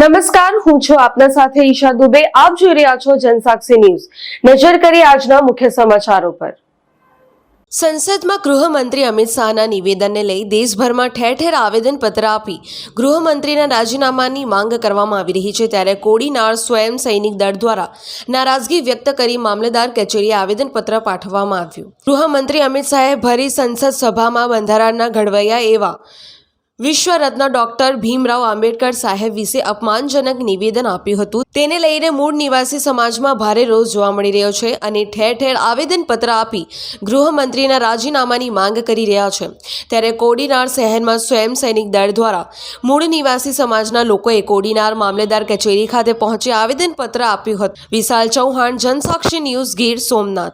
નમસ્કાર, હું છું આપના સાથે ઈશા દુબે. આપ જોઈ રહ્યા છો જનસાક્ષી ન્યૂઝ. નજર કરી આજના મુખ્ય સમાચારો પર. સંસદમાં ગૃહમંત્રી અમિત શાહના નિવેદનને લઈ દેશભરમાં ઠેર ઠેર આવેદનપત્ર આપી ગૃહમંત્રીના રાજીનામાની માંગ કરવામાં આવી રહી છે ત્યારે કોડીનાર સ્વયં સૈનિક દળ દ્વારા નારાજગી વ્યક્ત કરી મામલેદાર કચેરીએ આવેદનપત્ર પાઠવવામાં આવ્યું. ગૃહમંત્રી અમિત શાહે ભરી સંસદ સભામાં બંધારણના ઘડવૈયા એવા વિશ્વરત્ન ડોક્ટર ભીમરાવ આંબેડકર સાહેબ વિશે અપમાનજનક નિવેદન આપ્યું હતું. તેને લઈને મૂળ નિવાસી સમાજમાં ભારે રોષ જોવા મળી રહ્યો છે અને ઠેર ઠેર આવેદનપત્ર આપી ગૃહમંત્રીના રાજીનામાની માંગ કરી રહ્યા છે. ત્યારે કોડીનાર શહેરમાં સ્વયં સૈનિક દળ દ્વારા મૂળ નિવાસી સમાજના લોકોએ કોડીનાર મામલેદાર કચેરી ખાતે પહોંચી આવેદનપત્ર આપ્યું હતું. વિશાલ ચૌહાણ, જનસાક્ષી ન્યૂઝ ગીર, સોમનાથ.